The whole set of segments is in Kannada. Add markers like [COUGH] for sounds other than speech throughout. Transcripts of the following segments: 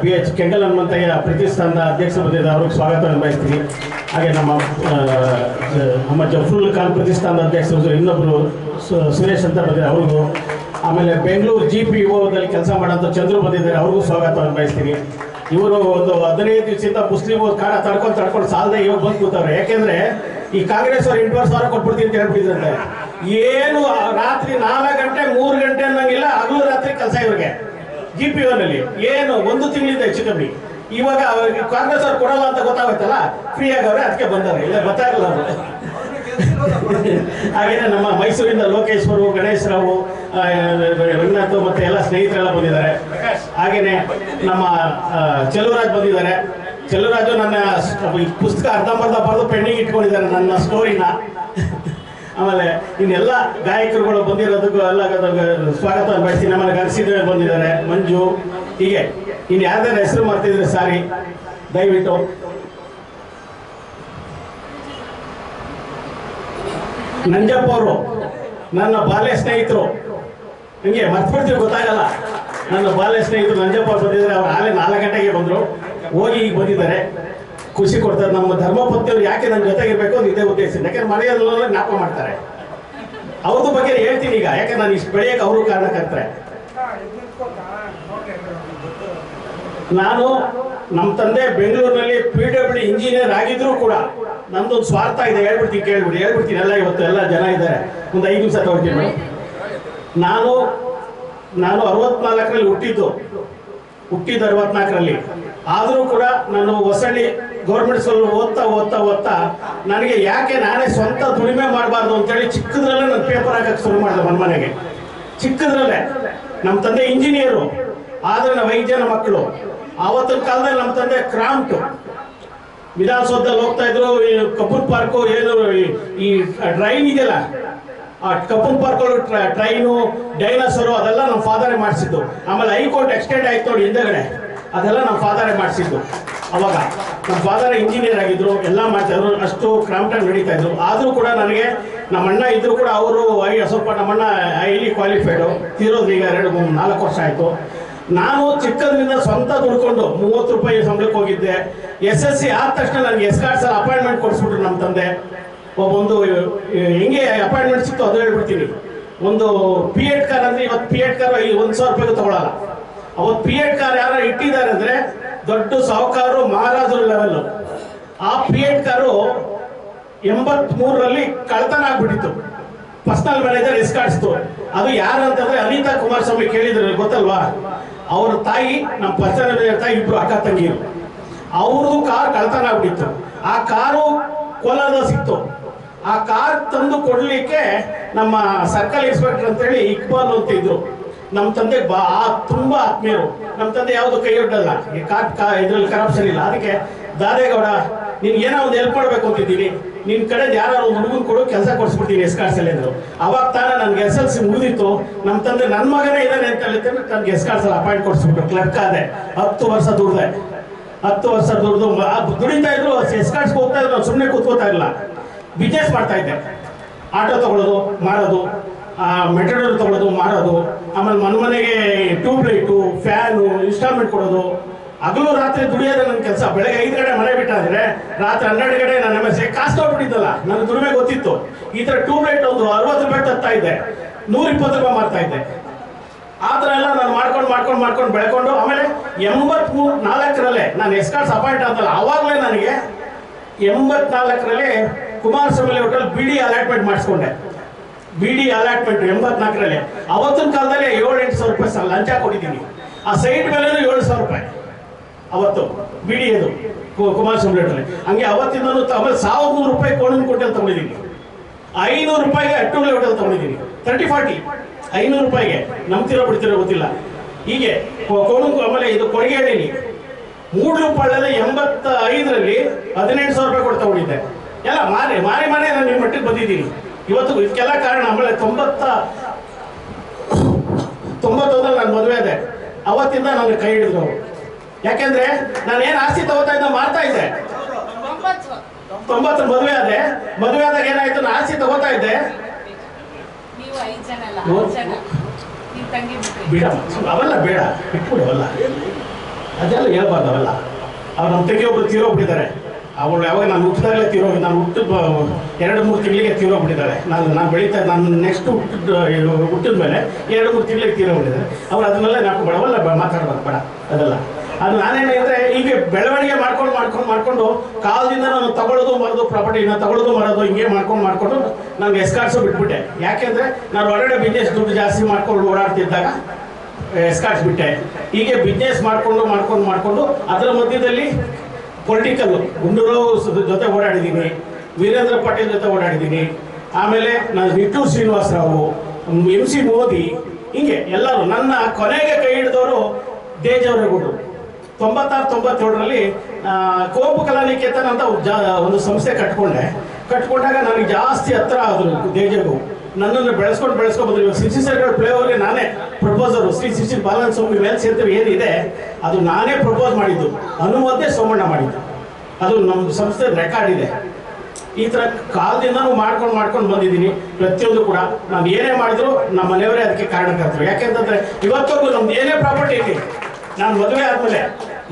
ಬಿ ಎಚ್ ಕೆಂಗಲ್ ಹನುಮಂತಯ್ಯ ಪ್ರತಿಷ್ಠಾನದ ಅಧ್ಯಕ್ಷ ಬಂದಿದ್ದ ಅವ್ರಿಗೆ ಸ್ವಾಗತ ಬಯಸ್ತೀನಿ ಹಾಗೆ ನಮ್ಮ ನಮ್ಮ ಜಫ್ರುಲ್ ಖಾನ್ ಪ್ರತಿಷ್ಠಾನದ ಅಧ್ಯಕ್ಷ ಇನ್ನೊಬ್ಬರು ಸುರೇಶ್ ಅಂತ ಬಂದಿದ್ದಾರೆ ಅವ್ರಿಗೂ. ಆಮೇಲೆ ಬೆಂಗಳೂರು ಜಿ ಪಿ ಓದಲ್ಲಿ ಕೆಲಸ ಮಾಡೋಂಥ ಚಂದ್ರು ಬಂದಿದ್ದಾರೆ, ಅವ್ರಿಗೂ ಸ್ವಾಗತವನ್ನು ಬಯಸ್ತೀನಿ ಇವರು ಒಂದು ಹದಿನೈದು ದಿವಸದಿಂದ ಮುಸ್ಲಿಮ್ ಕಾರ ತಡ್ಕೊಂಡು ತಡ್ಕೊಂಡು ಸಾಲದೆ ಇವಾಗ ಬಂದು ಕೂತವ್ರೆ. ಯಾಕೆಂದ್ರೆ ಈ ಕಾಂಗ್ರೆಸ್ ಅವ್ರು ಎಂಟುವರೆ ಸಾವಿರ ಕೊಟ್ಬಿಡ್ತೀನಿ ಅಂತ ಹೇಳ್ಬಿಟ್ಟಿದ್ರಂತೆ. ಏನು ರಾತ್ರಿ ನಾಲ್ಕು ಗಂಟೆ, ಮೂರು ಗಂಟೆ ಅನ್ನಂಗಿಲ್ಲ, ಹಗಲು ರಾತ್ರಿ ಕೆಲಸ ಇವ್ರಿಗೆ. ಜಿ ಪಿ ಏನು ಒಂದು ತಿಂಗಳಿಂದ ಹೆಚ್ಚು ಕಮ್ಮಿ. ಇವಾಗ ಅವ್ರಿಗೆ ಕಾಂಗ್ರೆಸ್ ಅವ್ರು ಕೊಡಲ್ಲ ಅಂತ ಗೊತ್ತಾಗುತ್ತಲ್ಲ ಫ್ರೀ ಆಗವ್ರೆ ಅದಕ್ಕೆ ಬಂದವ್ರೆ. ಇಲ್ಲ ಗೊತ್ತಾಗಲ್ಲ ಅವರು. [LAUGHS] ಹಾಗೇನೆ ನಮ್ಮ ಮೈಸೂರಿಂದ ಲೋಕೇಶ್ವರು ಗಣೇಶ್ ರಾವು ರಂಗನಾಥ್ ಮತ್ತೆ ಎಲ್ಲ ಸ್ನೇಹಿತರೆಲ್ಲ ಬಂದಿದ್ದಾರೆ. ಹಾಗೇನೆ ನಮ್ಮ ಚೆಲುವರಾಜ್ ಬಂದಿದ್ದಾರೆ. ಚೆಲುವರಾಜು ನನ್ನ ಪುಸ್ತಕ ಅರ್ಧಂಬರ್ಧ ಬರೆದು ಪೆಂಡಿಂಗ್ ಇಟ್ಕೊಂಡಿದ್ದಾರೆ ನನ್ನ ಸ್ಟೋರಿನ ಆಮೇಲೆ ಇನ್ನೆಲ್ಲ ಗಾಯಕರುಗಳು ಬಂದಿರೋದಕ್ಕೂ ಎಲ್ಲ ಸ್ವಾಗತ ಬಯಸಿ ನಮ್ಮನ್ನು ಕರೆಸಿದ್ರೆ ಬಂದಿದ್ದಾರೆ. ಮಂಜು, ಹೀಗೆ. ಇನ್ನು ಯಾರ್ದಾರ ಹೆಸರು ಮಾಡ್ತಿದ್ರೆ ಸಾರಿ. ದಯವಿಟ್ಟು. ನಂಜಪ್ಪ ಅವರು, ನನ್ನ ಬಾಲ್ಯ ಸ್ನೇಹಿತರು. ನಿಮಗೆ ಮರ್ತ್ಬಿಡ್ತೀವಿ, ಗೊತ್ತಾಗಲ್ಲ. ನನ್ನ ಬಾಲ್ಯ ಸ್ನೇಹಿತರು ನಂಜಪ್ಪ ಬಂದಿದ್ದಾರೆ ಅವ್ರು ಆಲೆ ನಾಲ್ಕು ಗಂಟೆಗೆ ಬಂದರು. ಹೋಗಿ ಈಗ ಬಂದಿದ್ದಾರೆ. ಖುಷಿ ಕೊಡ್ತಾರೆ. ನಮ್ಮ ಧರ್ಮಪತ್ನಿಯವ್ರು ಯಾಕೆ ನನ್ನ ಜೊತೆಗಿರ್ಬೇಕು ಅಂತ ಇದೇ ಉದ್ದೇಶ ಯಾಕಂದ್ರೆ ಮಳೆಯಲ್ಲ ನಾಪ ಮಾಡ್ತಾರೆ. ಅವ್ರದ್ದು ಬಗ್ಗೆ ಹೇಳ್ತೀನಿ ಈಗ? ಯಾಕೆ ನಾನು ಇಷ್ಟು ಬೆಳೆಯಕ್ಕೆ ಅವರು ಕಾರಣಕರ್ತಾರೆ. ನಾನು ನಮ್ಮ ತಂದೆ ಬೆಂಗಳೂರಿನಲ್ಲಿ ಪಿ ಡಬ್ಲ್ಯೂ ಇಂಜಿನಿಯರ್ ಆಗಿದ್ರು ಕೂಡ ನಮ್ದೊಂದು ಸ್ವಾರ್ಥ ಇದೆ. ಹೇಳ್ಬಿಡ್ತೀನಿ, ಕೇಳ್ಬಿಡಿ. ಹೇಳ್ಬಿಡ್ತೀನಿ, ಎಲ್ಲ ಇವತ್ತು ಎಲ್ಲ ಜನ ಇದ್ದಾರೆ. ಒಂದು ಐದು ನಿಮಿಷ ತಗೊಳ್ತೀನಿ. ನಾನು ನಾನು ಅರವತ್ನಾಲ್ಕರಲ್ಲಿ ಹುಟ್ಟಿದ್ದು. ಹುಟ್ಟಿದ್ದು ಅರವತ್ನಾಲ್ಕರಲ್ಲಿ. ಆದರೂ ಕೂಡ ನಾನು ಹೊಸಳ್ಳಿ ಗೌರ್ಮೆಂಟ್ ಸ್ಕೂಲ್ ಓದ್ತಾ ಓದ್ತಾ ಓದ್ತಾ ನನಗೆ ಯಾಕೆ ನಾನೇ ಸ್ವಂತ ದುಡಿಮೆ ಮಾಡಬಾರ್ದು ಅಂತೇಳಿ ಚಿಕ್ಕದ್ರಲ್ಲೇ ನಾನು ಪೇಪರ್ ಹಾಕಕ್ಕೆ ಶುರು ಮಾಡಿದೆ ನನ್ನ ಮನೆಗೆ. ಚಿಕ್ಕದ್ರಲ್ಲೇ. ನಮ್ಮ ತಂದೆ ಇಂಜಿನಿಯರು ಆದರೆ ನಾವು ಐದು ಮಕ್ಕಳು ಆವತ್ತಿನ ಕಾಲದಲ್ಲಿ ನಮ್ಮ ತಂದೆ ಕ್ರಾಂಟು ವಿಧಾನಸೌಧದಲ್ಲಿ ಹೋಗ್ತಾ ಇದ್ರು ಕಪೂರ್ ಪಾರ್ಕು ಏನು, ಈ- ಈ ಟ್ರೈನ್ ಇದೆಯಲ್ಲ? ಆ ಕಪೂರ್ ಪಾರ್ಕ್ ಟ್ರೈನು ಡೈನೋಸರು ಅದೆಲ್ಲ ನಮ್ಮ ಫಾದರೇ ಮಾಡಿಸಿದ್ದು. ಆಮೇಲೆ ಹೈಕೋರ್ಟ್ ಎಕ್ಸ್ಟೆಂಡ್ ಆಯ್ತು ನೋಡಿ ಹಿಂದೆಗಡೆ. ಅದೆಲ್ಲ ನಮ್ಮ ಫಾದರೇ ಮಾಡಿಸಿದ್ದು. ಅವಾಗ. ನಮ್ಮ ಫಾದರ್ ಇಂಜಿನಿಯರ್ ಆಗಿದ್ರು, ಎಲ್ಲ ಮಾಡ್ತಾ ಇದ್ರು, ಅಷ್ಟು ಕ್ರಾಂಪ್ಟನ್ ನಡೀತಾ ಇದ್ರು. ಆದರೂ ಕೂಡ ನನಗೆ ನಮ್ಮ ಅಣ್ಣ ಇದ್ರು ಕೂಡ ಅವರು ಸ್ವಲ್ಪ ನಮ್ಮಣ್ಣ ಹೈಲಿ ಕ್ವಾಲಿಫೈಡು ತೀರೋದು ಈಗ ಎರಡು ಮೂರು ನಾಲ್ಕು ವರ್ಷ ಆಯಿತು. ನಾನು ಚಿಕ್ಕದ್ರಿಂದ ಸ್ವಂತ ದುಡ್ಕೊಂಡು ಮೂವತ್ತು ರೂಪಾಯಿ ಸಂಬಳಕ್ಕೆ ಹೋಗಿದ್ದೆ. ಎಸ್ ಎಸ್ ಸಿ ಆದ ತಕ್ಷಣ ನನಗೆ ಎಸ್ ಸರ್ ಅಪಾಯಿಂಟ್ಮೆಂಟ್ ಕೊಡಿಸ್ಬಿಟ್ರು ನಮ್ಮ ತಂದೆ. ಒಬ್ಬೊಂದು ಹೆಂಗೆ ಅಪಾಯಿಂಟ್ಮೆಂಟ್ ಸಿಕ್ತು ಅದು ಹೇಳ್ಬಿಡ್ತೀನಿ. ಒಂದು ಪಿ ಎಡ್ ಕಾರ್ ಅಂದ್ರೆ ಇವತ್ತು ಪಿ ಎಡ್ ಕಾರ್ ಒಂದು ಸಾವಿರ ರೂಪಾಯಿಗೆ ತಗೊಳ್ಳಲ್ಲ ಅವತ್ತು ಪಿ ಎಡ್ ಕಾರ್ ಯಾರು ಇಟ್ಟಿದ್ದಾರೆ ಅಂದ್ರೆ ದೊಡ್ಡ ಸಾಹುಕಾರರು ಮಹಾರಾಜರು ಲೆವೆಲ್ ಆ ಕಾರು ಎಂಬತ್ ಮೂರರಲ್ಲಿ ಕಳ್ತನ ಆಗ್ಬಿಟ್ಟಿತ್ತು. ಪರ್ಸನಲ್ ಮ್ಯಾನೇಜರ್ ಇಸ್ಕಾಡಿಸ್ತು ಅದು ಯಾರು ಅಂತಂದ್ರೆ ಅನಿತಾ ಕುಮಾರಸ್ವಾಮಿ ಕೇಳಿದ್ರು, ಗೊತ್ತಲ್ವಾ? ಅವ್ರ ತಾಯಿ, ನಮ್ಮ ಪರ್ಸನಲ್ ಮ್ಯಾನೇಜರ್ ತಾಯಿ ಇಬ್ರು ಅಕ್ಕ ತಂಗಿರು. ಅವ್ರದ್ದು ಕಾರ್ ಕಳ್ತನ ಆಗ್ಬಿಟ್ಟಿತ್ತು. ಆ ಕಾರು ಕೋಲಾರದ ಸಿಕ್ತು. ಆ ಕಾರ್ ತಂದು ಕೊಡ್ಲಿಕ್ಕೆ ನಮ್ಮ ಸರ್ಕಲ್ ಇನ್ಸ್ಪೆಕ್ಟರ್ ಅಂತೇಳಿ ಇಕ್ಬಾಲ್ ಅಂತ ಇದ್ರು. ನಮ್ಮ ತಂದೆ ಬಾ, ತುಂಬಾ ಆತ್ಮೀಯರು. ನಮ್ಮ ತಂದೆ ಯಾವುದು ಕೈ ಈ ಕಾ ಇದ್ರಲ್ಲಿ ಕರಪ್ಷನ್ ಇಲ್ಲ. ಅದಕ್ಕೆ ದಾದೇಗೌಡ ನೀನ್ ಏನೋ ಒಂದು ಹೆಲ್ಪ್ ಮಾಡ್ಬೇಕು ಅಂತಿದ್ದೀನಿ. ನಿನ್ ಕಡೆ ಯಾರು ಹುಡುಗನ್ ಕೊಡು, ಕೆಲಸ ಕೊಡಿಸ್ಬಿಡ್ತೀನಿ ಎಸ್ ಕಾರ್ಡ್ಸಲ್ಲಿ ಅಂದ್ರು. ಅವಾಗ ತಾನೇ ನನ್ಗೆ ಎಸ್ ಎಲ್ ಸಿ ಮುಗಿದಿತ್ತು. ನಮ್ಮ ತಂದೆ ನನ್ನ ಮಗನೇ ಇದ್ದಾನೆ ಅಂತ ಹೇಳಿದ್ರೆ ನನ್ಗೆ ಎಸ್ ಕಾರ್ಡ್ಸಲ್ಲಿ ಅಪಾಯಿಂಟ್ ಕೊಡಿಸ್ಬಿಟ್ರು. ಕ್ಲರ್ಕ್ ಆದೆ. ಹತ್ತು ವರ್ಷ ದುಡ್ದೆ. ಹತ್ತು ವರ್ಷ ದುಡ್ದು ದುಡಿತಾ ಇದ್ರು ಎಸ್ ಕಾರ್ಸ್ ಹೋಗ್ತಾ ಇದ್ರು ಸುಮ್ಮನೆ ಕೂತ್ಕೋತಾ ಇರಲಿಲ್ಲ. ಬಿಸ್ನೆಸ್ ಮಾಡ್ತಾ ಇದ್ದೆ. ಆಟೋ ತಗೊಳ್ಳೋದು ಮಾರೋದು ಮೆಟೀರಿಯಲ್ ತಗೊಳ್ಳೋದು ಮಾರೋದು, ಆಮೇಲೆ ಮನೆ ಮನೆಗೆ ಟ್ಯೂಬ್ಲೈಟು ಫ್ಯಾನು, ಇನ್ಸ್ಟಾಲ್ಮೆಂಟ್ ಕೊಡೋದು. ಹಗಲು ರಾತ್ರಿ ದುಡಿಯೋದೇ ನನ್ನ ಕೆಲಸ. ಬೆಳಗ್ಗೆ ಐದು ಗಡೆ ಮನೆ ಬಿಟ್ಟಾದ್ರೆ ರಾತ್ರಿ ಹನ್ನೆರಡು ಗಡೆ ನನ್ನ ಎಂ ಕಾಸ್ಟ್ ಹೋಗ್ಬಿಟ್ಟಿದ್ದಲ್ಲ ನನ್ನ ದುಡಿಮೆ ಗೊತ್ತಿತ್ತು. ಈ ಥರ ಟ್ಯೂಬ್ಲೈಟ್ ಒಂದು ಅರವತ್ತು ರೂಪಾಯಿ ತರ್ತಾ ಇದ್ದೆ. ನೂರ ರೂಪಾಯಿ ಮಾರ್ತಾ ಇದ್ದೆ. ಆ ಥರ ಎಲ್ಲ ನಾನು ಮಾಡ್ಕೊಂಡು ಮಾಡ್ಕೊಂಡು ಮಾಡ್ಕೊಂಡು ಬೆಳ್ಕೊಂಡು, ಆಮೇಲೆ ಎಂಬತ್ಮೂರು ನಾಲ್ಕರಲ್ಲೇ ನಾನು ಎಸ್ಕಾರ್ಟ್ಸ್ ಅಪಾಯಿಂಟ್ ಆದಲ್ಲ ಆವಾಗಲೇ ನನಗೆ ಎಂಬತ್ನಾಲ್ಕರಲ್ಲಿ Kumaraswamy hotel B D allotment ಮಾಡಿಸ್ಕೊಂಡೆ. B D allotment ಎಂಬತ್ನಾಲ್ಕರಲ್ಲಿ. ಅವತ್ತಿನ ಕಾಲದಲ್ಲಿ ಏಳು ಎಂಟು ಸಾವಿರ ರೂಪಾಯಿ ಲಂಚ ಕೊಟ್ಟಿದ್ದೀನಿ. ಆ ಸೈಟ್ ಬೆಲೆನೂ ಏಳು ಸಾವಿರ ರೂಪಾಯಿ. ಅವತ್ತು ಬಿ ಡಿ ಅದು ಕುಮಾರ್ ಕುಮಾರಸ್ವಾಮಿ ಹಂಗೆ ಅವತ್ತಿಂದ ಆಮೇಲೆ ಸಾವಿರದ ನೂರು ರೂಪಾಯಿ ಕೋಣನ್ ಹೋಟೆಲ್ ತಗೊಂಡಿದ್ದೀನಿ. ಐನೂರು ರೂಪಾಯಿಗೆ ಅಟ್ಟುಳ್ಳಿ ಹೋಟೆಲ್ ತಗೊಂಡಿದ್ದೀನಿ. ತರ್ಟಿ ಫಾರ್ಟಿ ಐನೂರು ರೂಪಾಯಿಗೆ. ನಂಬ್ತಿರೋ ಬಿಡ್ತಿರೋ ಗೊತ್ತಿಲ್ಲ. ಹೀಗೆ ಕೋಣನ್ ಆಮೇಲೆ ಇದು ಕೊರಗೇಳಿಲಿ ಮೂಡ್ಲು ಪಾಳ್ಯದ ಎಂಬತ್ತ ಐದರಲ್ಲಿ ಹದಿನೆಂಟು ಸಾವಿರ ರೂಪಾಯಿ ಕೊಟ್ಟು ತಗೊಂಡಿದ್ದೆ. ಎಲ್ಲ ಮಾರಿ ಮಾರಿ ಮಾರಿ ನಾನು ನಿಮ್ಮ ಮಟ್ಟಿಗೆ ಬಂದಿದ್ದೀನಿ. ಇವತ್ತು ಇದಕ್ಕೆಲ್ಲ ಕಾರಣ ಆಮೇಲೆ ತೊಂಬತ್ತ ತೊಂಬತ್ತೊಂದರಲ್ಲಿ ನಾನು ಮದುವೆ ಇದೆ ಅವತ್ತಿಂದ ನಾನು ಕೈ ಹಿಡಿದ್ರು. ಯಾಕೆಂದ್ರೆ ನಾನು ಏನು ಆಸ್ತಿ ತಗೋತಾ ಇದ್ದ ಮಾರ್ತಾ ಇದ್ದೆ. ತೊಂಬತ್ತರ ಮದುವೆ ಆದೆ. ಮದುವೆ ಆದಾಗ ಏನಾಯ್ತು? ನಾನು ಆಸ್ತಿ ತಗೋತಾ ಇದ್ದೆ. ಬೇಡ ಅವೆಲ್ಲ ಬೇಡ ಬಿಟ್ಬಿಡು ಅವೆಲ್ಲ. ಅದೆಲ್ಲ ಹೇಳ್ಬಾರ್ದು ಅವೆಲ್ಲ. ಅವ್ರು ನಮ್ಮ ತಂಗಿ ಒಬ್ರು ತೀರೋಗ್ಬಿಟ್ಟಿದ್ದಾರೆ. ಅವಳು ಯಾವಾಗ ನಾನು ಹುಟ್ಟಿದಾಗಲೇ ತೀರೋಗಿ ನಾನು ಹುಟ್ಟು ಎರಡು ಮೂರು ತಿಂಗಳಿಗೆ ತೀರೋಗ್ಬಿಟ್ಟಿದ್ದಾಳೆ ನಾನು ನಾನು ಬೆಳೀತಾ ನಾನು ನೆಕ್ಸ್ಟ್ ಹುಟ್ಟಿದ ಹುಟ್ಟಿದ ಮೇಲೆ ಎರಡು ಮೂರು ತಿಂಗಳಿಗೆ ತೀರೋಗ್ಬಿಟ್ಟಿದ್ದಾರೆ ಅವ್ರು ಅದನ್ನೆಲ್ಲ ನಾವು ಬಡವಲ್ಲ ಮಾತಾಡ್ಬಾರ್ದು, ಬೇಡ. ಅದೆಲ್ಲ. ಅದು ನಾನೇನು ಅಂದರೆ ಹೀಗೆ ಬೆಳವಣಿಗೆ ಮಾಡ್ಕೊಂಡು ಮಾಡ್ಕೊಂಡು ಮಾಡ್ಕೊಂಡು ಕಾಲದಿಂದ ನಾನು ತಗೊಳ್ಳೋದು ಮರೋದು ಪ್ರಾಪರ್ಟಿನ ತಗೊಳ್ಳೋದು ಮರೋದು ಹಿಂಗೆ ಮಾಡ್ಕೊಂಡು ಮಾಡ್ಕೊಂಡು ನಾನು ಎಸ್ಕಾರ್ಸು ಬಿಟ್ಬಿಟ್ಟೆ. ಯಾಕೆಂದರೆ ನಾನು ಹೊರಗಡೆ ಬಿಸ್ನೆಸ್ ದುಡ್ಡು ಜಾಸ್ತಿ ಮಾಡ್ಕೊಂಡು ಓಡಾಡ್ತಿದ್ದಾಗ ಎಸ್ಕಾರ್ಸ್ ಬಿಟ್ಟೆ. ಹೀಗೆ ಬಿಸ್ನೆಸ್ ಮಾಡಿಕೊಂಡು ಮಾಡ್ಕೊಂಡು ಮಾಡ್ಕೊಂಡು ಅದರ ಮಧ್ಯದಲ್ಲಿ ಪೊಲಿಟಿಕಲ್ ಗುಂಡೂರಾವ್ ಜೊತೆ ಓಡಾಡಿದ್ದೀನಿ, ವೀರೇಂದ್ರ ಪಾಟೀಲ್ ಜೊತೆ ಓಡಾಡಿದ್ದೀನಿ. ಆಮೇಲೆ ನಾನು ನಿಟ್ಟೂರು ಶ್ರೀನಿವಾಸರಾವು, ಎಂ ಸಿ ಮೋದಿ, ಹಿಂಗೆ ಎಲ್ಲರೂ ನನ್ನ ಕೊನೆಗೆ ಕೈ ಹಿಡಿದವರು ದೇಜವರೇಗೌಡರು ತೊಂಬತ್ತಾರು, ತೊಂಬತ್ತೇಳರಲ್ಲಿ ಕೋಪು ಕಲಾನಿಕೇತನ ಅಂತ ಒಂದು ಸಂಸ್ಥೆ ಕಟ್ಕೊಂಡೆ. ಕಟ್ಕೊಂಡಾಗ ನನಗೆ ಜಾಸ್ತಿ ಹತ್ರ ಆದರು ದೇಜಗು ನನ್ನನ್ನು ಬೆಳೆಸ್ಕೊಂಡು ಬಂದ್ರು. ಇವಾಗ ಸಿಕ್ಸ್ಟಿ ಸರ್ಕಲ್ ಪ್ಲೇ ಓವರ್ಗೆ ನಾನೇ ಪ್ರಪೋಸರು ಶ್ರೀ ಸಿಕ್ಸ್ಟಿ ಬಾಲನ್ ಸ್ವಾಮಿ ಮೇಲೆ ಸೇರ್ತೇವೆ, ಏನಿದೆ, ಅದು ನಾನೇ ಪ್ರಪೋಸ್ ಮಾಡಿದ್ದು. ಅನುಮತಿ ಸೋಮಣ್ಣ ಮಾಡಿದ್ದು. ಅದು ನಮ್ಮ ಸಂಸ್ಥೆ ರೆಕಾರ್ಡ್ ಇದೆ. ಈ ಥರ ಕಾಲದಿಂದನೂ ಮಾಡ್ಕೊಂಡು ಮಾಡ್ಕೊಂಡು ಬಂದಿದ್ದೀನಿ. ಪ್ರತಿಯೊಂದು ಕೂಡ. ನಾನು ಏನೇ ಮಾಡಿದ್ರು ನಮ್ಮ ಮನೆಯವರೇ ಅದಕ್ಕೆ ಕಾರಣಕರ್ತರು. ಯಾಕೆಂತಂದ್ರೆ ಇವತ್ತವರೆಗೂ ನಮ್ದು ಏನೇ ಪ್ರಾಪರ್ಟಿ ಇದೆ ನಾನು ಮದುವೆ ಆದಮೇಲೆ,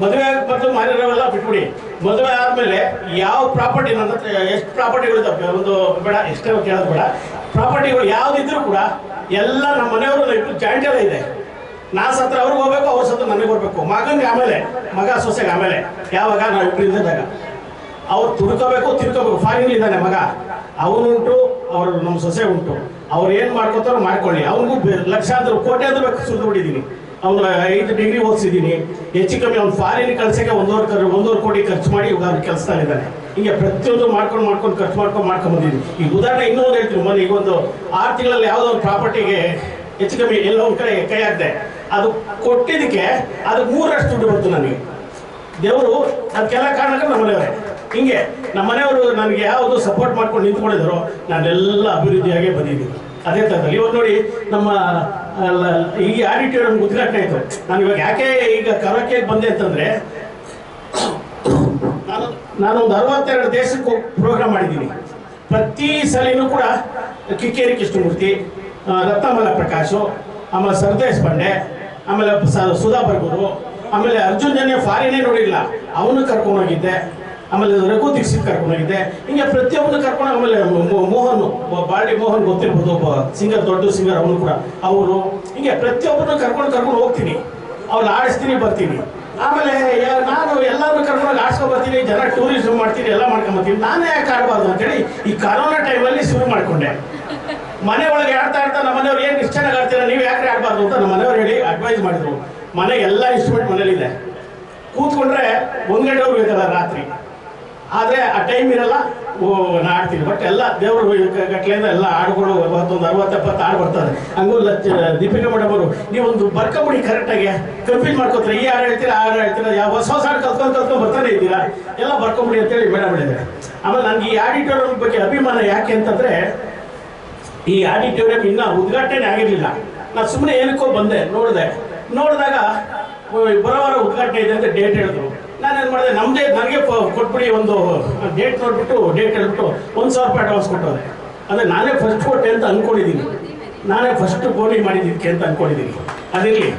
ಮದುವೆ ಆಗಿ ಬಂದು ಮಾರಿರೋವೆಲ್ಲ ಬಿಟ್ಬಿಡಿ. ಮದುವೆ ಆದಮೇಲೆ ಯಾವ ಪ್ರಾಪರ್ಟಿ ನನ್ನ ಹತ್ರ, ಎಷ್ಟು ಪ್ರಾಪರ್ಟಿಗಳಿದ್ದಾವೆ ಒಂದು ಬೇಡ, ಎಷ್ಟೇ ಕೇಳೋದು ಬೇಡ. ಪ್ರಾಪರ್ಟಿಗಳು ಯಾವುದಿದ್ರೂ ಕೂಡ ಎಲ್ಲ ನಮ್ಮ ಮನೆಯವರು ಇಬ್ಬರು ಎಲ್ಲ ಇದೆ. ನಾ ಸತ್ರ ಅವ್ರಿಗೆ ಹೋಗ್ಬೇಕು, ಅವ್ರ ಸತ್ರ ನನಗೆ ಹೋಗ್ಬೇಕು. ಮಗನಿಗೆ ಆಮೇಲೆ, ಮಗ ಸೊಸೆಗೆ ಆಮೇಲೆ, ಯಾವಾಗ ನಾವು ಇಬ್ಬರು ಇದ್ದಾಗ ಅವ್ರು ತುಡ್ಕೋಬೇಕು ತಿರ್ಕೋಬೇಕು. ಫಾರಿನ್ ಇದ್ದಾನೆ ಮಗ. ಅವನುಂಟು ಅವರು ನಮ್ಮ ಸೊಸೆ ಉಂಟು. ಅವ್ರು ಏನು ಮಾಡ್ಕೋತಾರೋ ಮಾಡ್ಕೊಳ್ಳಿ. ಅವ್ರಿಗೂ ಲಕ್ಷಾಂತರ ಕೋಟಿ ಅಂದ್ರೆ ಬೇಕು ಸುರಿದು ಬಿಟ್ಟಿದ್ದೀನಿ ಅವನು ಐದು ಡಿಗ್ರಿ ಓದಿಸಿದ್ದೀನಿ. ಹೆಚ್ಚು ಕಮ್ಮಿ ಅವ್ನು ಫಾರಿನ್ ಕಳ್ಸಕ್ಕೆ ಒಂದೂವರೆ ಕರ್, ಒಂದೂವರೆ ಕೋಟಿ ಖರ್ಚು ಮಾಡಿ ಇವಾಗ ಅವ್ನು ಇದ್ದಾನೆ. ಹಿಂಗೆ ಪ್ರತಿಯೊಂದು ಮಾಡ್ಕೊಂಡು ಮಾಡ್ಕೊಂಡು, ಖರ್ಚು ಮಾಡ್ಕೊಂಡು ಮಾಡ್ಕೊಂಡು ಬಂದಿದ್ದೀನಿ. ಈಗ ಉದಾಹರಣೆ ಇನ್ನೂ ಒಂದು ಹೇಳ್ತೀನಿ. ಮೊನ್ನೆ ಈಗ ಒಂದು ಆರು ತಿಂಗಳಲ್ಲಿ ಯಾವುದೋ ಒಂದು ಪ್ರಾಪರ್ಟಿಗೆ ಹೆಚ್ಚು ಕಮ್ಮಿ ಎಲ್ಲೋ ಒಂದು ಕಡೆ ಕೈ ಹಾಕಿದೆ. ಅದು ಕೊಟ್ಟಿದ್ದಕ್ಕೆ ಅದು ಮೂರಷ್ಟು ದುಡ್ಡು ಬಂತು ನನಗೆ. ದೇವರು ಅದಕ್ಕೆಲ್ಲ ಕಾರಣಕ್ಕೆ ನಮ್ಮ ಮನೆಯವರೇ. ಹಿಂಗೆ ನಮ್ಮ ಮನೆಯವರು ನನಗೆ ಯಾವುದು ಸಪೋರ್ಟ್ ಮಾಡ್ಕೊಂಡು ನಿಂತ್ಕೊಂಡಿದ್ರು ನಾನೆಲ್ಲ ಅಭಿವೃದ್ಧಿಯಾಗೇ ಬಂದಿದ್ದೀನಿ. ಅದೇ ಥರದಲ್ಲಿ. ಇವತ್ತು ನೋಡಿ, ನಮ್ಮ ಈ ಆಡಿಟೋರಿಯಂ ಉದ್ಘಾಟನೆ ಆಯಿತು ನಾನು ಇವಾಗ ಯಾಕೆ ಈಗ ಕರೋಕೆ ಬಂದೆ ಅಂತಂದರೆ, ನಾನು, ನಾನೊಂದು ಅರವತ್ತೆರಡು ದೇಶಕ್ಕೆ ಪ್ರೋಗ್ರಾಮ್ ಮಾಡಿದ್ದೀನಿ. ಪ್ರತಿ ಸಲಿನೂ ಕೂಡ ಕಿಕ್ಕೇರಿ ಕೃಷ್ಣಮೂರ್ತಿ ರತ್ನಮಲ ಪ್ರಕಾಶು, ಆಮೇಲೆ ಸರ್ದೇಶ್ ಬಂಡೆ ಆಮೇಲೆ ಸುಧಾ ಬರ್ಗೂರು ಆಮೇಲೆ ಅರ್ಜುನ್ ಜನ್ಯ ಫಾರಿನೇ ನೋಡಿಲ್ಲ. ಅವನು ಕರ್ಕೊಂಡು ಹೋಗಿದ್ದೆ ಆಮೇಲೆ ರಘು ದೀಕ್ಷಿತ್ ಕರ್ಕೊಂಡು ಹೋಗಿದ್ದೆ ಹಿಂಗೆ ಪ್ರತಿಯೊಬ್ಬನು ಕರ್ಕೊಂಡು ಆಮೇಲೆ ಮೋಹನ್ ಬಾಡಿ ಮೋಹನ್ ಗೊತ್ತಿರ್ಬೋದು, ಒಬ್ಬ ಸಿಂಗರ್ ದೊಡ್ಡ ಸಿಂಗರ್ ಅವನು ಕೂಡ. ಅವರು ಹಿಂಗೆ ಪ್ರತಿಯೊಬ್ಬರನ್ನ ಕರ್ಕೊಂಡು ಕರ್ಕೊಂಡು ಹೋಗ್ತೀನಿ. ಅವ್ರನ್ನ ಆಡಿಸ್ತೀನಿ ಬರ್ತೀನಿ. ಆಮೇಲೆ ನಾನು ಎಲ್ಲರೂ ಕರ್ಕೊಂಡು ಆಡಿಸ್ಕೊ ಬರ್ತೀನಿ. ಜನ ಟೂರಿಸಂ ಮಾಡ್ತೀನಿ, ಎಲ್ಲ ಮಾಡ್ಕೊಂಬರ್ತೀನಿ ನಾನೇ ಯಾಕೆ ಆಡಬಾರ್ದು ಅಂತೇಳಿ ಈ ಕರೋನಾ ಟೈಮಲ್ಲಿ ಶುರು ಮಾಡಿಕೊಂಡೆ. ಮನೆ ಒಳಗೆ ಆಡ್ತಾ ಇರ್ತಾ ನಮ್ಮ ಮನೆಯವ್ರು ಏನು ಇಷ್ಟು ಚೆನ್ನಾಗಿ ಆಡ್ತೀರಾ ನೀವು ಯಾಕೆ ಆಡಬಾರ್ದು ಅಂತ ನಮ್ಮ ಮನೆಯವ್ರು ಹೇಳಿ ಅಡ್ವೈಸ್ ಮಾಡಿದ್ರು. ಮನೆ ಎಲ್ಲ ಇನ್ಸ್ಟ್ರೂಮೆಂಟ್ ಮನೇಲಿದೆ. ಕೂತ್ಕೊಂಡ್ರೆ ಒಂದು ಗಂಟೆವರೆಗೂ ಇದ್ದಲ್ಲ ರಾತ್ರಿ. ಆದರೆ ಆ ಟೈಮ್ ಇರಲ್ಲ. ಓ, ನಾ ಆಡ್ತೀನಿ. ಬಟ್ ಎಲ್ಲ ದೇವರು ಗಟ್ಲೆಯಿಂದ ಎಲ್ಲ ಹಾಡುಗಳು ಅರವತ್ತು, ಎಪ್ಪತ್ತು ಹಾಡು ಬರ್ತದೆ ಹಂಗೂ ದೀಪಿಕಾ ಮೇಡಮ್ ಅವರು, ನೀವೊಂದು ಬರ್ಕೊಂಬಿಡಿ ಕರೆಕ್ಟಾಗಿ ಕನ್ಫ್ಯೂಸ್ ಮಾಡ್ಕೋತಾರೆ. ಈ ಹಾಡು ಹೇಳ್ತೀರಾ, ಆ ಹಾಡು ಹೇಳ್ತೀರಾ. ಯಾವ ಹೊಸ ಹೊಸ ಹಾಡು ಕಲ್ತ್ಕೊಂಡು ಕಲ್ತ್ಕೊಂಡು ಬರ್ತಾನೆ ಇದ್ದೀರಾ? ಎಲ್ಲ ಬರ್ಕೊಂಬಿಡಿ ಅಂತೇಳಿ ಮೇಡಮ್ ಹೇಳಿದ್ದಾರೆ. ಆಮೇಲೆ ನನಗೆ ಈ ಆಡಿಟೋರಿಯಂ ಬಗ್ಗೆ ಅಭಿಮಾನ ಯಾಕೆ ಅಂತಂದರೆ, ಈ ಆಡಿಟೋರಿಯಂ ಇನ್ನೂ ಉದ್ಘಾಟನೆ ಆಗಿರಲಿಲ್ಲ. ನಾನು ಸುಮ್ಮನೆ ಏನಕ್ಕೋ ಬಂದೆ, ನೋಡಿದೆ. ನೋಡಿದಾಗ ಬರೋವಾರ ಉದ್ಘಾಟನೆ ಇದೆ ಅಂತ ಡೇಟ್ ಹೇಳಿದ್ರು. ನಾನೇನು ಮಾಡಿದೆ ನಮ್ಮದೇ ನನಗೆ ಕೊಟ್ಬಿಡಿ ಒಂದು ಡೇಟ್ ನೋಡ್ಬಿಟ್ಟು ಡೇಟ್ ಹೇಳ್ಬಿಟ್ಟು ಒಂದು ಸಾವಿರ ರೂಪಾಯಿ ಅಡ್ವಾನ್ಸ್ ಕೊಟ್ಟೋದೆ ಅಂದರೆ ನಾನೇ ಫಸ್ಟ್ ಕೊಟ್ಟೆ ಅಂತ ಅಂದ್ಕೊಂಡಿದ್ದೀನಿ ನಾನೇ ಫಸ್ಟ್ ಬೋನಿ ಮಾಡಿದ್ದಕ್ಕೆ ಅಂತ ಅಂದ್ಕೊಂಡಿದ್ದೀನಿ ಅದಿರಲಿ.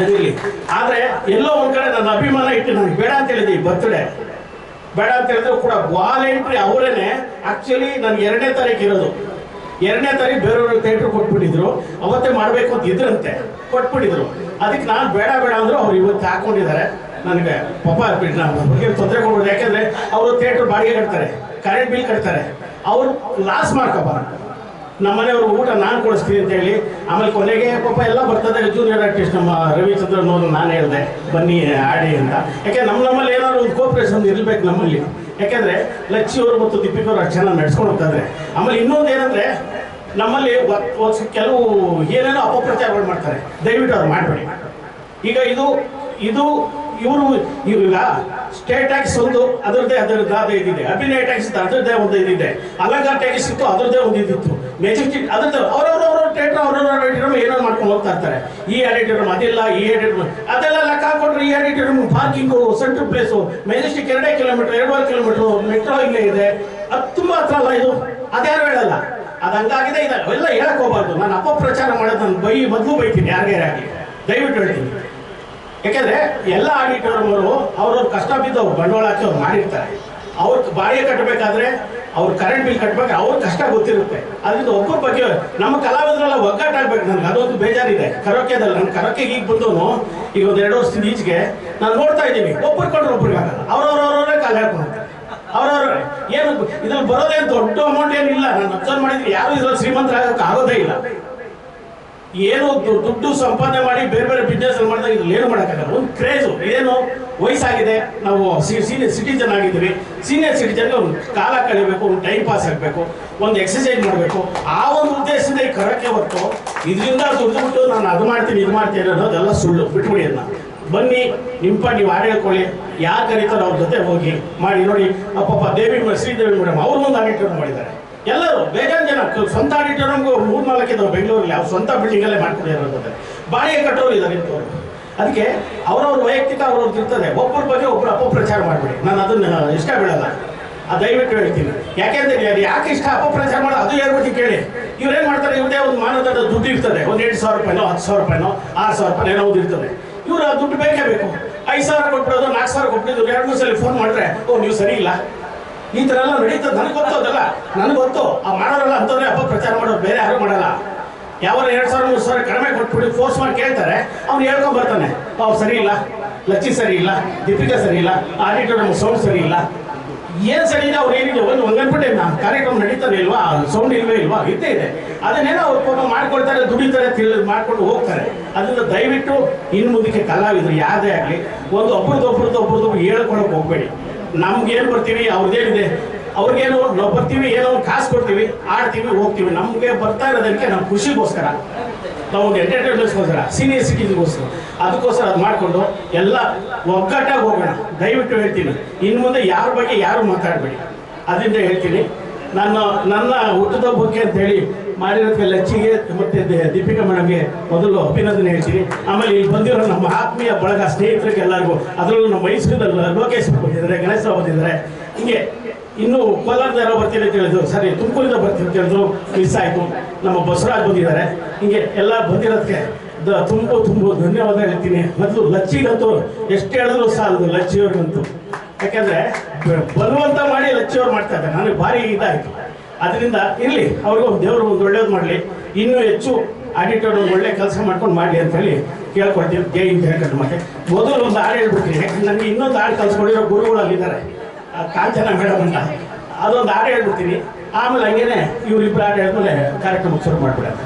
ಅದಿರಲಿ. ಆದರೆ ಎಲ್ಲೋ ಒಂದು ಕಡೆ ನನ್ನ ಅಭಿಮಾನ ಇಟ್ಟು ನನಗೆ ಬೇಡ ಅಂತ ಹೇಳಿದ್ದೆ ಬರ್ತ್ಡೇ ಬೇಡ ಅಂತ ಹೇಳಿದ್ರು ಕೂಡ ವಾಲೆಂಟ್ರಿ ಅವರೇನೆ ಆಕ್ಚುಲಿ ನನಗೆ ಎರಡನೇ ತಾರೀಕು ಇರೋದು. ಎರಡನೇ ತಾರೀಕು ಬೇರೆಯವ್ರಿಗೆ ಥಿಯೇಟ್ರ್ ಕೊಟ್ಬಿಟ್ಟಿದ್ರು. ಅವತ್ತೇ ಮಾಡಬೇಕು ಅಂತ ಇದ್ರಂತೆ. ಕೊಟ್ಬಿಟ್ಟಿದ್ರು. ಅದಕ್ಕೆ ನಾನು ಬೇಡ ಬೇಡ ಅಂದರು ಅವ್ರು ಇವತ್ತು ಹಾಕೊಂಡಿದ್ದಾರೆ. ನನಗೆ ಪಾಪ ನಾನು. ಬಗ್ಗೆ ತೊಂದರೆ ಕೊಡ್ಬೋದು. ಯಾಕೆಂದ್ರೆ ಅವರು ಥಿಯೇಟರ್ ಬಾಡಿಗೆ ಕಟ್ತಾರೆ ಕರೆಂಟ್ ಬಿಲ್ ಕಟ್ತಾರೆ. ಅವರು ಲಾಸ್ ಮಾಡ್ಕೋಬಾರ್ದು ನಮ್ಮ ಮನೆಯವರು ಊಟ ನಾನು ಕೊಡಿಸ್ತೀನಿ ಅಂತ ಹೇಳಿ, ಆಮೇಲೆ ಕೊನೆಗೆ ಪಾಪ ಎಲ್ಲ ಬರ್ತದೆ. ಜೂನಿಯರ್ ಆರ್ಟಿಸ್ಟ್ ನಮ್ಮ ರವಿಚಂದ್ರನ್ ಅವರು ನಾನು ಹೇಳಿದೆ. ಬನ್ನಿ, ಆಡಿ ಅಂತ. ಯಾಕೆ ನಮ್ಮ ನಮ್ಮಲ್ಲಿ ಏನಾದ್ರು ಒಂದು ಕೋಪರೇಷನ್ ಇರಬೇಕು ನಮ್ಮಲ್ಲಿ. ಯಾಕೆಂದರೆ ಲಚ್ಚಿಯವರು ಮತ್ತು ದೀಪಿಕವರು ಅಷ್ಟು ಚೆನ್ನಾಗಿ ನಡ್ಸ್ಕೊಂಡು ಹೋಗ್ತಾರೆ ಆಮೇಲೆ ಇನ್ನೊಂದು ಏನಂದ್ರೆ, ನಮ್ಮಲ್ಲಿ ಕೆಲವು ಏನೇನೋ ಅಪಪ್ರಚಾರಗಳು ಮಾಡ್ತಾರೆ. ದಯವಿಟ್ಟು ಅವ್ರು ಮಾಡಬೇಡಿ. ಈಗ ಇದು ಇದು ಇವರು ಈಗ ಸ್ಟೇಟ್ ಟ್ಯಾಕ್ಸ್ ಒಂದು ಅದರದೇ ಅದರದ್ದು ಅದೇ ಇದಿದೆ. ಅಭಿನಯ ಟ್ಯಾಕ್ಸ್ ಅದರದ್ದೇ ಒಂದು ಇದಿದೆ. ಅಲಂಕಾರ ಟ್ಯಾಕ್ಸ್ ಇತ್ತು, ಅದರದ್ದೇ ಒಂದು ಇದಿತ್ತು. ಮೆಜೆಸ್ಟಿಕ್ ಅದ್ರದ್ದು ಅವ್ರವ್ರವ್ರ ಟೇಟರ್ ಅವ್ರವ್ರ ಆಡಿಟೋರಿಯಂ ಏನೋ ಮಾಡ್ಕೊಂಡು ಹೋಗ್ತಾ ಇರ್ತಾರೆ. ಈ ಆಡಿಟರ್ ಅದಿಲ್ಲ, ಈ ಆಡಿಟರ್ ಅದೆಲ್ಲ. ಲೆಕ್ಕ ಹಾಕೊಂಡ್ರೆ ಈ auditor parking central place Majestic ಎರಡೇ ಕಿಲೋಮೀಟರ್ ಎರಡೂವರೆ ಕಿಲೋಮೀಟರ್ ಮೆಟ್ರೋ ಇಲ್ಲೇ ಇದೆ. ಅದು ತುಂಬ ಹತ್ರ ಅಲ್ಲ ಇದು? ಅದ್ಯಾರು ಹೇಳಲ್ಲ. ಅದು ಹಂಗಾಗಿದೆ ಇದೆ ಎಲ್ಲ ಹೇಳಕ್ ಹೋಗ್ಬಾರ್ದು. ನಾನು ಅಪಪ್ರಚಾರ ಮಾಡೋದು ನಾನು ಬೈ ಮೊದಲು ಬೈತೀನಿ ಯಾರಿಗೇ ಆಗಿ ದಯವಿಟ್ಟು ಹೇಳ್ತೀನಿ. ಯಾಕೆಂದ್ರೆ ಎಲ್ಲ ಆಡಿಟೋರಿಯಂ ಅವರು ಅವ್ರವ್ರ ಕಷ್ಟ ಬಿದ್ದು ಅವ್ರು ಬಂಡವಾಳ ಹಾಕಿ ಅವ್ರು ಮಾಡಿರ್ತಾರೆ. ಅವ್ರ ಬಾಡಿಗೆ ಕಟ್ಟಬೇಕಾದ್ರೆ ಅವ್ರ ಕರೆಂಟ್ ಬಿಲ್ ಕಟ್ಟಬೇಕಾದ್ರೆ ಅವ್ರ ಕಷ್ಟ ಗೊತ್ತಿರುತ್ತೆ. ಅದರಿಂದ ಒಬ್ಬರ ಬಗ್ಗೆ ನಮ್ಮ ಕಲಾವಿದರೆಲ್ಲ ಒಗ್ಗಟ್ಟಾಗ್ಬೇಕು. ನನಗೆ ಅದೊಂದು ಬೇಜಾರಿದೆ. ಕರೋಕೆದಲ್ಲ ನನ್ನ ಕರೋಕೆಗೆ ಈಗ ಬಂದವನು ಈಗ ಒಂದು ಎರಡು ವರ್ಷದಿಂದ ಈಚೆಗೆ ನಾನು ನೋಡ್ತಾ ಇದ್ದೀನಿ. ಒಬ್ಬರು ಕೊಟ್ಟರು ಒಬ್ರಿಗೆ ಆಗಲ್ಲ. ಅವ್ರವ್ರವ್ರವರೇ ಕಾಲ ಹೇಳ್ಕೊಂಡು ಅವ್ರವ್ರ ಏನು, ಇದ್ರಲ್ಲಿ ಬರೋದೇನು ದೊಡ್ಡ ಅಮೌಂಟ್ ಏನಿಲ್ಲ. ನಾನು ಅಬ್ಸರ್ವ್ ಮಾಡಿದ್ರೆ ಯಾರು ಇದ್ರಲ್ಲಿ ಶ್ರೀಮಂತರಾಗಕ್ಕೆ ಆಗೋದೇ ಇಲ್ಲ. ಏನು ದುಡ್ಡು ಸಂಪಾದನೆ ಮಾಡಿ ಬೇರೆ ಬೇರೆ ಬಿಸ್ನೆಸ್ ಮಾಡಿದಾಗ ಇದ್ರಲ್ಲಿ ಏನು ಮಾಡೋಕ್ಕಾಗಲ್ಲ? ಒಂದು ಕ್ರೇಜು ಏನು ವಯಸ್ಸಾಗಿದೆ. ನಾವು ಸೀನಿಯರ್ ಸಿಟಿಜನ್ ಆಗಿದ್ದೀವಿ. ಸೀನಿಯರ್ ಸಿಟಿಜನ್ಗೆ ಒಂದು ಕಾಲ ಕಳಿಬೇಕು, ಒಂದು ಟೈಮ್ ಪಾಸ್ ಆಗಬೇಕು, ಒಂದು ಎಕ್ಸಸೈಸ್ ಮಾಡಬೇಕು. ಆ ಒಂದು ಉದ್ದೇಶದಿಂದ ಈ ಕರಕ್ಕೆ ಹೊತ್ತು ಇದರಿಂದ ದುಡ್ಡು ಬಿಟ್ಟು ನಾನು ಅದು ಮಾಡ್ತೀನಿ, ಇದು ಮಾಡ್ತೀನಿ ಅನ್ನೋದೆಲ್ಲ ಸುಳ್ಳು. ಬಿಟ್ಬಿಡಿ ಅದನ್ನ. ಬನ್ನಿ ನಿಮ್ಮ ನೀವು ಹಾಡು ಹೇಳ್ಕೊಳ್ಳಿ. ಯಾರು ಕರೀತಾರೋ ಅವ್ರ ಜೊತೆ ಹೋಗಿ ಮಾಡಿ. ನೋಡಿ ಅಪ್ಪಪ್ಪ ಪಾಪ ದೇವಿ ಶ್ರೀದೇವಿ ಮೇಡಮ್ ಅವ್ರ ಮುಂದೆ ಆಡಿಟೋರಿಯಂ ಮಾಡಿದ್ದಾರೆ. ಎಲ್ಲರೂ ಬೇಜಾನ್ ಜನ ಸ್ವಂತ ಆಡಿಟೋರಿಯಂಗೂ ಮೂರು ನಾಲ್ಕಿದ್ದಾವೆ ಬೆಂಗಳೂರಲ್ಲಿ, ಅವ್ರು ಸ್ವಂತ ಬಿಲ್ಡಿಂಗ್ ಅಲ್ಲೇ ಮಾಡ್ಕೊಂಡಿರೋದು ಬಾಡಿಗೆ ಕಟ್ಟೋರು ಇದ್ದಾರೆ ಅದಕ್ಕೆ ಅವ್ರವ್ರ ವೈಯಕ್ತಿಕ ಅವ್ರವ್ರದ್ದು ಇರ್ತದೆ. ಒಬ್ಬರ ಬಗ್ಗೆ ಒಬ್ಬರು ಅಪಪ್ರಚಾರ ಮಾಡಬೇಡಿ. ನಾನು ಅದನ್ನ ಇಷ್ಟ ಬೀಳಲ್ಲ. ಆ ದಯವಿಟ್ಟು ಹೇಳ್ತೀನಿ. ಯಾಕೆಂದ್ರೆ ಅದು ಯಾಕೆ ಇಷ್ಟ ಅಪಪ್ರಚಾರ ಮಾಡೋದು ಅದು ಹೇಳ್ಬಿಟ್ಟು ಕೇಳಿ. ಏನು ಮಾಡ್ತಾರೆ, ಇವ್ರದೇ ಒಂದು ಮಾನದಂಡ ದುಡ್ಡು ಇರ್ತದೆ. ಒಂದು ಎಂಟು ಸಾವಿರ ರೂಪಾಯಿನೋ, ಹತ್ತು ಸಾವಿರ ರೂಪಾಯಿನೋ, ಆರು ಸಾವಿರ ರೂಪಾಯಿ ಏನೋ ಇರ್ತದೆ. ಇವರು ಆ ದುಡ್ಡು ಬೇಕೇ ಬೇಕು. ಐದು ಸಾವಿರ ಕೊಟ್ಬಿಡೋದು, ನಾಲ್ಕು ಸಾವಿರ ಕೊಟ್ಬಿಡೋದು ಎರಡು ಮೂರು ಸಲ ಫೋನ್ ಮಾಡಿದ್ರೆ, ಓ, ನೀವು ಸರಿ ಇಲ್ಲ. ಈ ಥರ ಎಲ್ಲ ನಡೀತದೆ ನನಗೆ ಗೊತ್ತು ಅದಲ್ಲ. ನನಗೆ ಗೊತ್ತು. ಆ ಮಾಡೋರೆಲ್ಲ ಅಂಥವ್ರೆ ಪ್ರಚಾರ ಮಾಡೋರು ಬೇರೆ ಯಾರು ಮಾಡಲ್ಲ. ಯಾವ ಎರಡು ಸಾವಿರ, ಮೂರು ಸಾವಿರ ಕಡಿಮೆ ಕೊಟ್ಬಿಟ್ಟು ಫೋರ್ಸ್ ಮಾಡಿ ಕೇಳ್ತಾರೆ. ಅವ್ನು ಹೇಳ್ಕೊಂಡ್ ಬರ್ತಾನೆ. ಅವ್ರು ಸರಿ ಇಲ್ಲ, ಲಚ್ಚಿ ಸರಿ ಇಲ್ಲ, ದೀಪಿಕಾ ಸರಿ ಇಲ್ಲ ಆಡಿಟರ್ ನಮ್ಮ ಸೌಂಡ್ ಸರಿ ಇಲ್ಲ. ಏನು ಸರಿ ಇದೆ, ಅವ್ರು ಏನಿದೆ, ಒಂದು ಒಂದನ್ಬಿಟ್ಟೆ ಕಾರ್ಯಕ್ರಮ ನಡೀತಾನೆ ಇಲ್ವಾ? ಸೌಂಡ್ ಇಲ್ವೇ ಇಲ್ವಾ? ಇದ್ದೇ ಇದೆ. ಅದನ್ನೇನೋ ಅವ್ರು ಪಾಪ ಮಾಡ್ಕೊಳ್ತಾರೆ, ದುಡಿತಾರೆ ತಿಳಿ ಮಾಡ್ಕೊಂಡು ಹೋಗ್ತಾರೆ. ಅದರಿಂದ ದಯವಿಟ್ಟು ಇನ್ನು ಮುಂದಕ್ಕೆ ಕಲಾವಿದ್ರು ಯಾವುದೇ ಆಗಲಿ, ಒಂದು ಒಬ್ರದ್ದು ಒಬ್ರದ್ದು ಒಬ್ರದ್ದು ಹೇಳ್ಕೊಳಕ್ ಹೋಗ್ಬೇಡಿ. ನಮ್ಗೆ ಏನು ಬರ್ತೀವಿ ಅವ್ರದ್ದೇನಿದೆ ಅವ್ರಿಗೇನು ನಾವು ಬರ್ತೀವಿ, ಏನೋ ಒಂದು ಕಾಸು ಕೊಡ್ತೀವಿ, ಆಡ್ತೀವಿ, ಹೋಗ್ತೀವಿ, ನಮಗೆ ಬರ್ತಾ ಇರೋದಕ್ಕೆ ನಾವು ಖುಷಿಗೋಸ್ಕರ, ನಾವು ಒಂದು ಎಂಟರ್ಟೈನ್ಮೆಂಟ್ಸ್ಗೋಸ್ಕರ ಸೀನಿಯರ್ ಸಿಟಿಸ್ಗೋಸ್ಕರ ಅದಕ್ಕೋಸ್ಕರ ಅದು ಮಾಡಿಕೊಂಡು ಎಲ್ಲ ಒಗ್ಗಟ್ಟಾಗಿ ಹೋಗೋಣ. ದಯವಿಟ್ಟು ಹೇಳ್ತೀನಿ ಇನ್ನು ಮುಂದೆ ಯಾರ ಬಗ್ಗೆ ಯಾರು ಮಾತಾಡಬೇಡಿ. ಅದರಿಂದ ಹೇಳ್ತೀನಿ ನನ್ನ ನನ್ನ ಹುಟ್ಟದ ಬಗ್ಗೆ ಅಂತ ಹೇಳಿ ಮಾಡಿರೋದಕ್ಕೆ ಲಚ್ಚಿಗೆ ಮತ್ತೆ ದೀಪಿಕಾ ಮೇಡಮ್ಗೆ ಮೊದಲು ಅಭಿನಂದನೆ ಹೇಳ್ತೀನಿ. ಆಮೇಲೆ ಇಲ್ಲಿ ಬಂದಿರೋ ನಮ್ಮ ಆತ್ಮೀಯ ಬಳಗ ಸ್ನೇಹಿತರಿಗೆ ಎಲ್ಲರಿಗೂ, ಅದರಲ್ಲೂ ನಮ್ಮ ಮೈಸೂರಿನಲ್ಲಿ ಲೋಕೇಶ್ ಬಂದಿದ್ದಾರೆ, ಗಣೇಶ ಬಂದಿದ್ದಾರೆ. ಹಿಂಗೆ ಇನ್ನು ಕೋಲಾರದ ಯಾರೋ ಬರ್ತೀನಿ ಅಂತ ಹೇಳಿದ್ರು. ಸರಿ, ತುಮಕೂರಿಂದ ಬರ್ತೀನಿ ಅಂತ ಹೇಳಿದ್ರು. ಮಿಸ್ ಆಯಿತು. ನಮ್ಮ ಬಸವರಾಜ್ ಬಂದಿದ್ದಾರೆ. ಹಿಂಗೆ ಎಲ್ಲ ಬಂದಿರೋದಕ್ಕೆ ದ ತುಂಬ ತುಂಬ ಧನ್ಯವಾದ ಹೇಳ್ತೀನಿ. ಮೊದಲು ಲಚ್ಚಿಗಂತೂ ಎಷ್ಟು ಹೇಳಿದ್ರು ಸಾಲದು, ಲಚ್ಚಿಯವ್ರಿಗಂತೂ. ಯಾಕಂದ್ರೆ ಬರುವಂತ ಮಾಡಿ ಲಚ್ಚಿಯವ್ರು ಮಾಡ್ತಾ ಇದ್ದಾರೆ. ನನಗೆ ಭಾರಿ ಇದಾಯಿತು. ಅದರಿಂದ ಇರಲಿ, ಅವ್ರಿಗೂ ದೇವರು ಒಂದು ಒಳ್ಳೇದು ಮಾಡಲಿ. ಇನ್ನೂ ಹೆಚ್ಚು ಆಡಿಟರ್ ಒಂದು ಒಳ್ಳೆ ಕೆಲಸ ಮಾಡ್ಕೊಂಡು ಮಾಡಲಿ ಅಂತ ಹೇಳಿ ಕೇಳ್ಕೊಳ್ತೀನಿ. ಜೈ ಹಿಂದ್ ಹೇಳ್ಕೊಂಡು ಮತ್ತೆ ಮೊದಲು ಒಂದು ಹಾಡು ಹೇಳ್ಬಿಡ್ತೀನಿ ನನಗೆ ಇನ್ನೊಂದು ಹಾಡು ಕಲ್ಸ್ಕೊಂಡಿರೋ ಆ ಕಾಂಚನ ಮೇಡಮ್ ಅಂತ. ಅದೊಂದು ಹಾಡು ಹೇಳ್ಬಿಡ್ತೀನಿ. ಆಮೇಲೆ ಹಂಗೇನೆ ಇವರಿಬ್ಬರು ಹಾಡು ಹೇಳಿದ್ಮೇಲೆ ಕಾರ್ಯಕ್ರಮಕ್ಕೆ ಶುರು ಮಾಡ್ಬಿಡೋಣ.